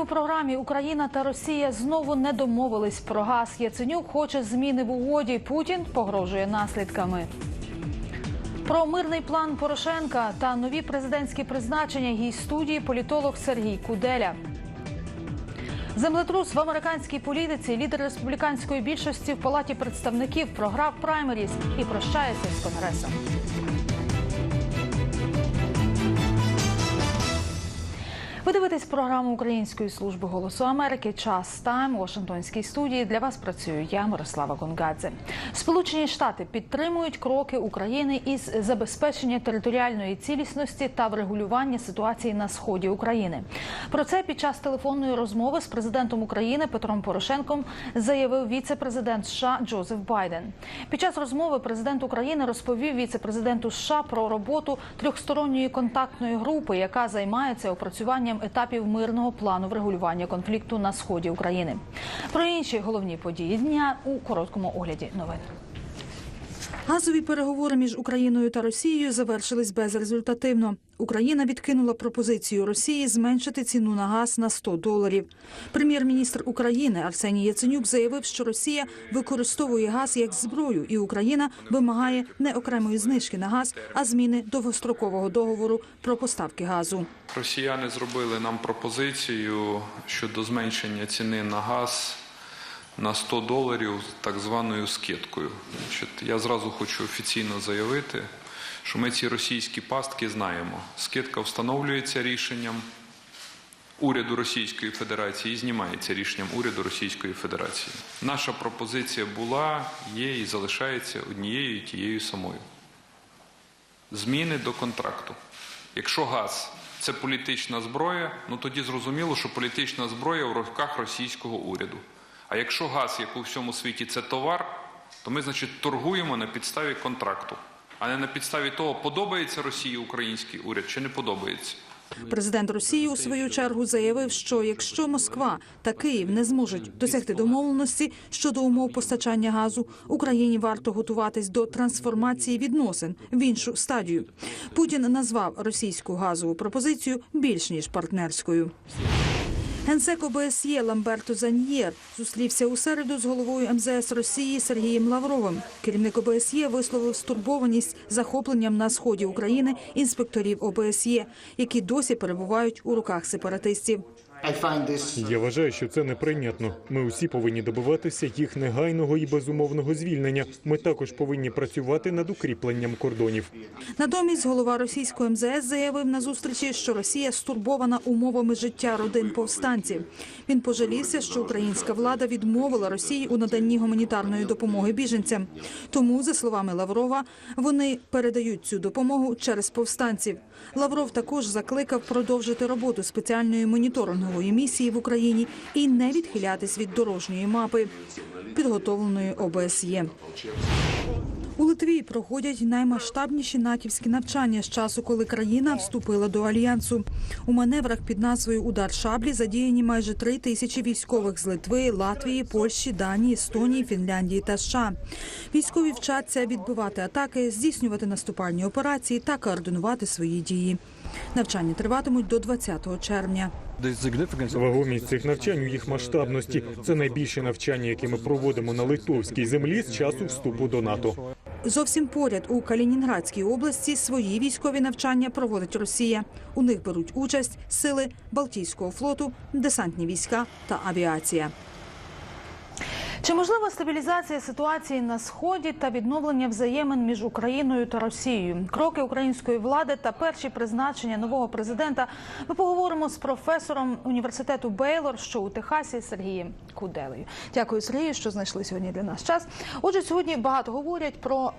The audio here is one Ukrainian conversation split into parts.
у програмі Україна та Росія знову не домовились про газ. Яценюк хоче зміни в угоді. Путін погрожує наслідками. Про мирний план Порошенка та нові президентські призначення гість студії політолог Сергій Куделя. Землетрус в американській політиці лідер республіканської більшості в палаті представників програв праймеріс і прощається з конгресом. Ви дивитесь програму Української служби голосу Америки. Час тайм у Вашингтонській студії. Для вас працюю я, Мирослава Гонгадзе. Сполучені Штати підтримують кроки України із забезпечення територіальної цілісності та врегулювання ситуації на сході України. Про це під час телефонної розмови з президентом України Петром Порошенком заявив віце-президент США Джозеф Байден. Під час розмови президент України розповів віце-президенту США про роботу трьохсторонньої контактної групи, яка займається опрацюванням етапів мирного плану врегулювання конфлікту на сході України. Про інші головні події дня у короткому огляді новин. Газові переговори між Україною та Росією завершились безрезультативно. Україна відкинула пропозицію Росії зменшити ціну на газ на 100 доларів. Прем'єр-міністр України Арсеній Яценюк заявив, що Росія використовує газ як зброю, і Україна вимагає не окремої знижки на газ, а зміни довгострокового договору про поставки газу. Росіяни зробили нам пропозицію щодо зменшення ціни на газ на 100 доларів з так званою скидкою. Значить, я зразу хочу офіційно заявити, що ми ці російські пастки знаємо. Скидка встановлюється рішенням уряду Російської Федерації і знімається рішенням уряду Російської Федерації. Наша пропозиція була, є і залишається однією і тією самою зміни до контракту. Якщо газ це політична зброя, ну тоді зрозуміло, що політична зброя в руках російського уряду. А якщо газ, як у всьому світі, це товар, то ми, значить, торгуємо на підставі контракту, а не на підставі того, подобається Росії український уряд чи не подобається. Президент Росії у свою чергу заявив, що якщо Москва та Київ не зможуть досягти домовленості щодо умов постачання газу, Україні варто готуватись до трансформації відносин в іншу стадію. Путін назвав російську газову пропозицію більш ніж партнерською. Генсек ОБСЄ Ламберто Заньєр зустрівся у середу з головою МЗС Росії Сергієм Лавровим. Керівник ОБСЄ висловив стурбованість захопленням на сході України інспекторів ОБСЄ, які досі перебувають у руках сепаратистів. I Я вважаю, що це неприйнятно. Ми усі повинні добиватися їх негайного і безумовного звільнення. Ми також повинні працювати над укріпленням кордонів. Натомість голова російського МЗС заявив на зустрічі, що Росія стурбована умовами життя родин повстанців. Він пожалівся, що українська влада відмовила Росії у наданні гуманітарної допомоги біженцям. Тому, за словами Лаврова, вони передають цю допомогу через повстанців. Лавров також закликав продовжити роботу спеціальної моніторингової місії в Україні і не відхилятись від дорожньої мапи, підготовленої ОБСЄ. У Литві проходять наймасштабніші натівські навчання з часу, коли країна вступила до альянсу. У маневрах під назвою Удар шаблі задіяні майже три тисячі військових з Литви, Латвії, Польщі, Данії, Естонії, Фінляндії та США. Військові вчаться відбивати атаки, здійснювати наступальні операції та координувати свої дії. Навчання триватимуть до 20 червня. Вагомість цих навчань у їх масштабності це найбільше навчання, яке ми проводимо на литовській землі з часу вступу до НАТО. Зовсім поряд у Калінінградській області свої військові навчання проводить Росія. У них беруть участь сили Балтійського флоту, десантні війська та авіація. Чи можлива стабілізація ситуації на сході та відновлення взаємин між Україною та Росією? Кроки української влади та перші призначення нового президента. Ми поговоримо з професором університету Бейлор, що у Техасі Сергієм Куделею. Дякую, Сергію, що знайшли сьогодні для нас час. Отже, сьогодні багато говорять про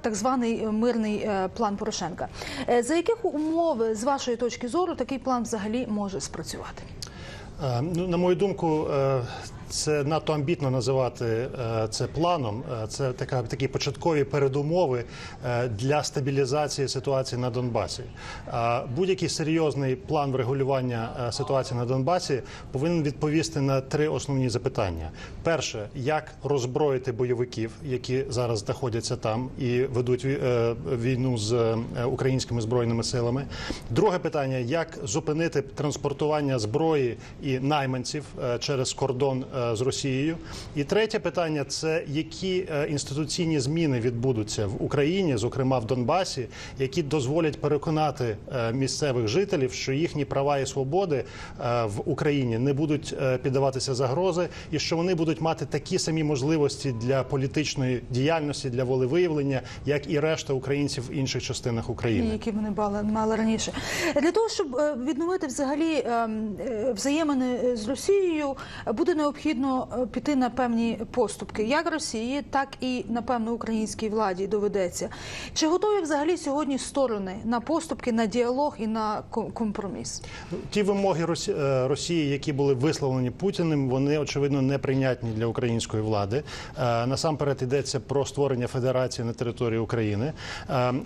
так званий мирний е, план Порошенка. Е, За яких умов, з вашої точки зору, такий план взагалі може спрацювати? Е, Ну, на мою думку, е, це надто амбітно називати е, це планом. Е, Це така такі початкові передумови е, для стабілізації ситуації на Донбасі. Будь-який серйозний план врегулювання ситуації на Донбасі повинен відповісти на три основні запитання: перше, як роззброїти бойовиків, які зараз знаходяться там і ведуть війну з українськими збройними силами. Друге питання: як зупинити транспортування зброї і найманців через кордон з Росією. І третє питання це які е, інституційні зміни відбудуться в Україні, зокрема в Донбасі, які дозволять переконати е, місцевих жителів, що їхні права і свободи е, в Україні не будуть е, піддаватися загрози, і що вони будуть мати такі самі можливості для політичної діяльності, для волевиявлення, як і решта українців в інших частинах України. які вони мали, раніше. Для того, щоб е, відновити взагалі ем, е, взаємини з Росією, е, буде необхідно е, піти на певні поступки, як Росії, так і напевно українській владі доведеться. Чи готові взагалі сьогодні сторони на поступки, на діалог і на компроміс? Ті вимоги е, Росії, які були висловлені Путіним, вони очевидно неприйнятні для української влади. Е, Насамперед йдеться про створення федерації на території України.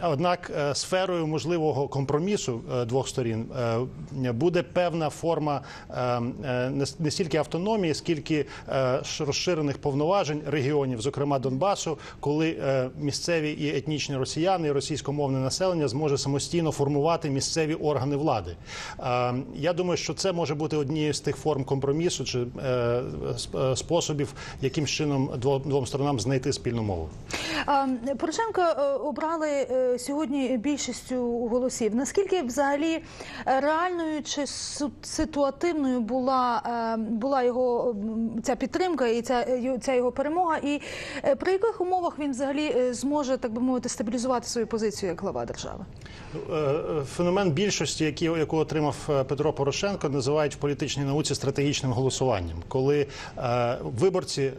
Однак сферою можливого компромісу двох сторін буде певна форма не стільки автономії, скільки е, розширених повноважень регіонів, зокрема Донбасу, коли е, місцеві і етнічні росіяни, і російськомовне населення зможе самостійно формувати місцеві органи влади. Е, Я думаю, що це може бути однією з тих форм компромісу чи сп- способів, яким чином дво- двом сторонам знайти спільну мову. Порошенка е, обрали сьогодні більшістю голосів. Наскільки взагалі реальною чи ситуативною була, була його ця підтримка і ця, е, ця його перемога? І е, при яких умовах він взагалі е, зможе, так би мовити, стабілізувати свою позицію як глава держави? Е, Феномен більшості, яку отримав Петро Порошенко, називають в політичній науці стратегічним голосуванням, коли виборці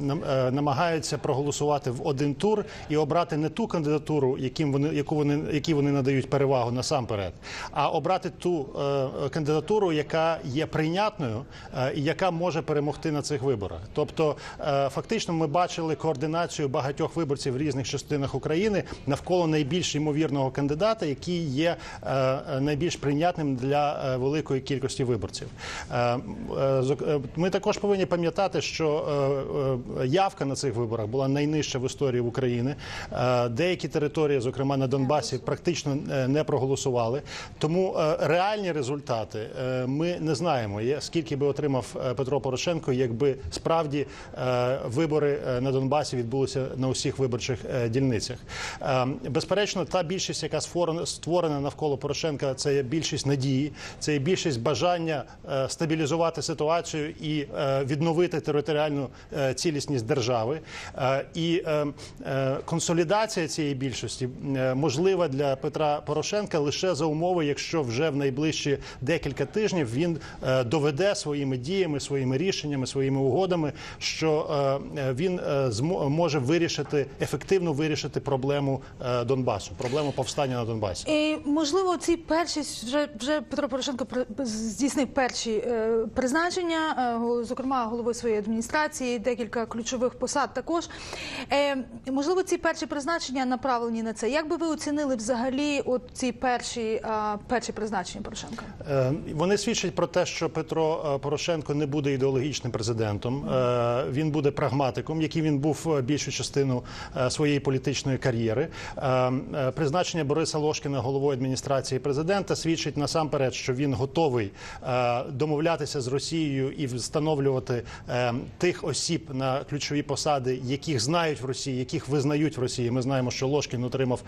нам- намагаються проголосувати в один тур і обрати не ту кандидатуру, яким вони яку вони які вони надають перевагу насамперед, а обрати ту кандидатуру, яка є прийнятною і яка може перемогти на цих виборах. Тобто, е, фактично, ми бачили координацію багатьох виборців в різних частинах України навколо найбільш ймовірного кандидата, який є е, найбільш прийнятним для е, великої кількості виборців. Ми також повинні пам'ятати, що явка на цих виборах була найнижча в історії України. Деякі території, зокрема на Донбасі, практично не проголосували. Тому реальні результати ми не знаємо. Скільки би отримав Петро Порошенко, якби справді е, вибори е, на Донбасі відбулися на усіх виборчих е, дільницях. Е, Безперечно, та більшість, яка створена- навколо Порошенка, це є більшість надії, це є більшість бажання стабілізувати ситуацію і відновити територіальну цілісність держави. І е, е, консолідація цієї більшості можлива для Петра Порошенка лише за умови, якщо вже в найближчі декілька тижнів він доведе своїми діями, своїми рішеннями, своїми угодами, що е, він е, може вирішити ефективно вирішити проблему е, Донбасу, проблему повстання на Донбасі. І можливо, ці перші вже вже Петро Порошенко здійснив перші призначення, зокрема голови своєї адміністрації, декілька ключових посад. Також можливо, ці перші призначення направлені на це. Як би ви оцінили взагалі от ці перші перші призначення Порошенка? Вони свідчать про те, що Петро Порошенко не буде ідеологічним президентом. Е, Він буде прагматиком, який він був е, більшу частину е, своєї політичної кар'єри. Призначення Бориса Лошкіна головою адміністрації президента свідчить насамперед, що він готовий домовлятися з Росією і встановлювати тих осіб на ключові посади, яких знають в Росії, яких визнають в Росії. Ми знаємо, що Лошкін отримав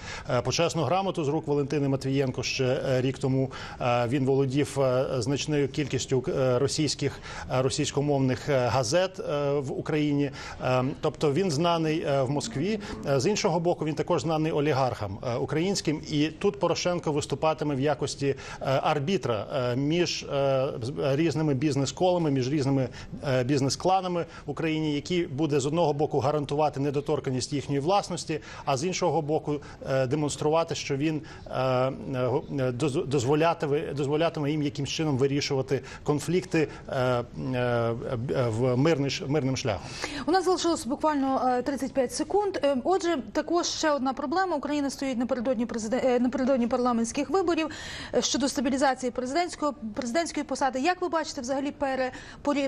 почесну грамоту з рук Валентини Матвієнко ще рік тому. Він володів значною кількістю російських російськомовних е, газет е, в Україні. Е, Тобто він знаний в Москві. З іншого боку, він також знаний олігархам українським. І тут Порошенко виступатиме в якості арбітра між різними бізнес-колами, між різними бізнес-кланами в Україні, які буде з одного боку гарантувати недоторканність їхньої власності, а з іншого боку демонструвати, що він доз- дозволятиме, дозволятиме їм якимсь чином вирішувати конфлікти в мирний мирним шляхом. У нас залишилось буквально е, 35 секунд. Е, Отже, також ще одна проблема. Україна стоїть напередодні президен... е, напередодні парламентських виборів е, щодо стабілізації президентського президентської посади. Як ви бачите взагалі пере...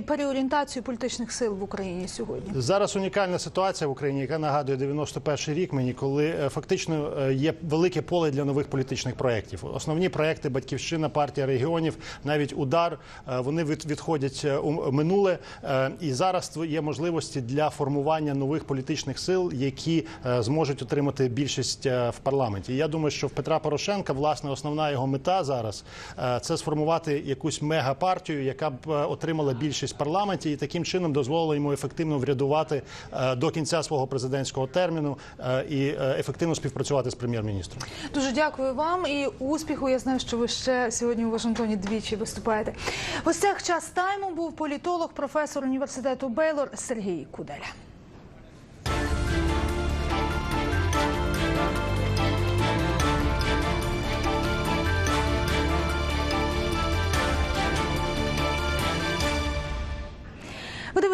переорієнтацію політичних сил в Україні сьогодні? Зараз унікальна ситуація в Україні, яка нагадує 91 рік мені, коли е, фактично є велике поле для нових політичних проєктів. Основні проєкти Батьківщина, партія регіонів, навіть удар вони від- відходять у минуле. Е, І зараз є можливості для формування нових політичних сил, які е, зможуть отримати більшість е, в парламенті. Я думаю, що в Петра Порошенка власне основна його мета зараз це сформувати якусь мегапартію, яка б отримала більшість в парламенті, і таким чином дозволила йому ефективно врядувати до кінця свого президентського терміну і ефективно співпрацювати з прем'єр-міністром. Дуже дякую вам і успіху. Я знаю, що ви ще сьогодні у Вашингтоні двічі виступаєте. В гостях час тайму був політолог, професор університету Бейлор Сергій Куделя.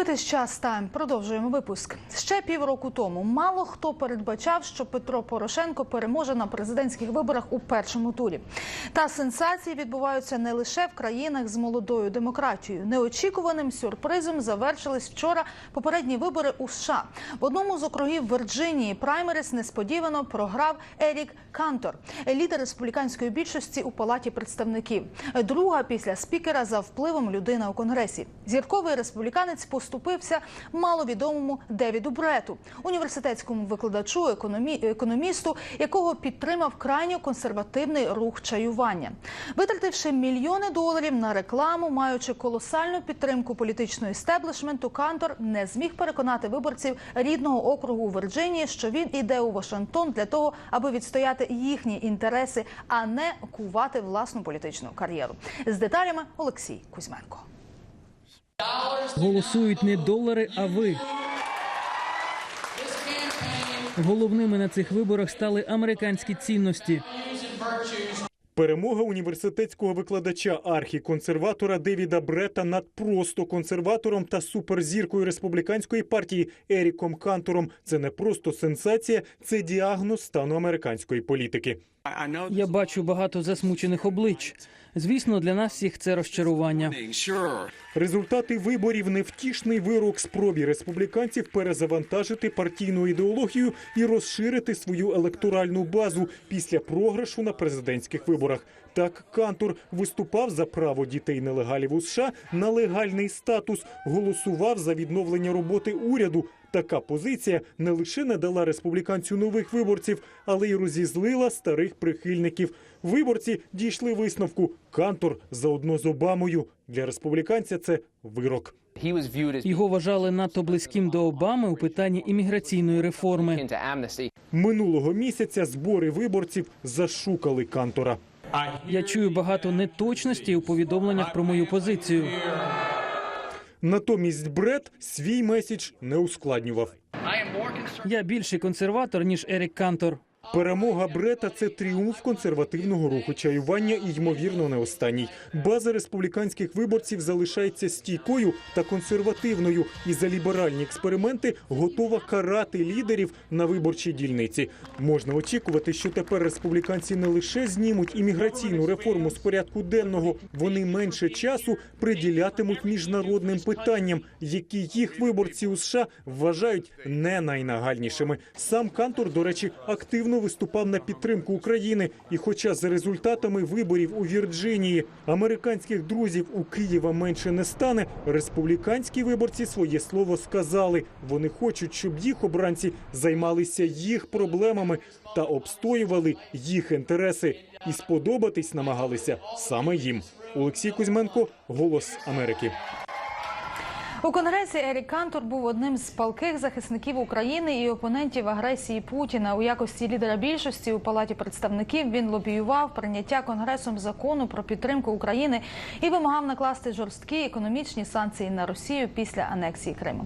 Ви дивитесь час тайм. Продовжуємо випуск. Ще півроку тому мало хто передбачав, що Петро Порошенко переможе на президентських виборах у першому турі. Та сенсації відбуваються не лише в країнах з молодою демократією. Неочікуваним сюрпризом завершились вчора попередні вибори у США. В одному з округів Вірджинії праймерис несподівано програв Ерік Кантор, лідер республіканської більшості у палаті представників. Друга після спікера за впливом людина у конгресі. Зірковий республіканець поступився маловідомому Девіду Брету, університетському викладачу, економі... економісту, якого підтримав крайньо консервативний рух чаювання. Витративши мільйони доларів на рекламу, маючи колосальну підтримку політичного істеблішменту, Кантор не зміг переконати виборців рідного округу у Вірджинії, що він іде у Вашингтон для того, аби відстояти їхні інтереси, а не кувати власну політичну кар'єру. З деталями Олексій Кузьменко. Голосують не долари, а ви. Головними на цих виборах стали американські цінності. Перемога університетського викладача архіконсерватора Девіда Брета над просто консерватором та суперзіркою республіканської партії Еріком Кантором. Це не просто сенсація, це діагноз стану американської політики. Я бачу багато засмучених облич. Звісно, для нас всіх це розчарування. Результати виборів невтішний вирок спробі республіканців перезавантажити партійну ідеологію і розширити свою електоральну базу після програшу на президентських виборах. Так Кантор виступав за право дітей нелегалів у США на легальний статус, голосував за відновлення роботи уряду. Така позиція не лише не дала республіканцю нових виборців, але й розізлила старих прихильників. Виборці дійшли висновку. Кантор заодно з Обамою. Для республіканця це вирок. Його вважали надто близьким до Обами у питанні імміграційної реформи. Минулого місяця збори виборців зашукали Кантора. Я чую багато неточностей у повідомленнях про мою позицію. Натомість Бред свій меседж не ускладнював. Я більший консерватор ніж Ерік Кантор. Перемога Брета це тріумф консервативного руху чаювання і ймовірно не останній. База республіканських виборців залишається стійкою та консервативною, і за ліберальні експерименти готова карати лідерів на виборчій дільниці. Можна очікувати, що тепер республіканці не лише знімуть імміграційну реформу з порядку денного, вони менше часу приділятимуть міжнародним питанням, які їх виборці у США вважають не найнагальнішими. Сам Кантор, до речі, активно виступав на підтримку України. І, хоча за результатами виборів у Вірджинії американських друзів у Києва менше не стане, республіканські виборці своє слово сказали. Вони хочуть, щоб їх обранці займалися їх проблемами та обстоювали їх інтереси, і сподобатись намагалися саме їм. Олексій Кузьменко, Голос Америки. У конгресі Ерік Кантор був одним з палких захисників України і опонентів агресії Путіна. У якості лідера більшості у палаті представників він лобіював прийняття конгресом закону про підтримку України і вимагав накласти жорсткі економічні санкції на Росію після анексії Криму.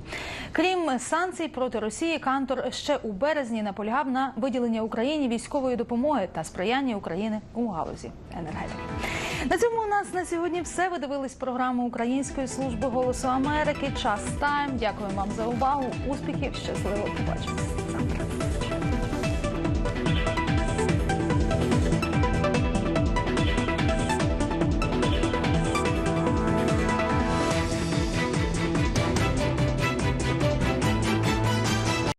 Крім санкцій проти Росії, Кантор ще у березні наполягав на виділення Україні військової допомоги та сприяння України у галузі енергетики. На цьому у нас на сьогодні все. Ви дивились програму Української служби голосу Америки. Час тайм. Дякую вам за увагу. Успіхів, щасливо побачимось.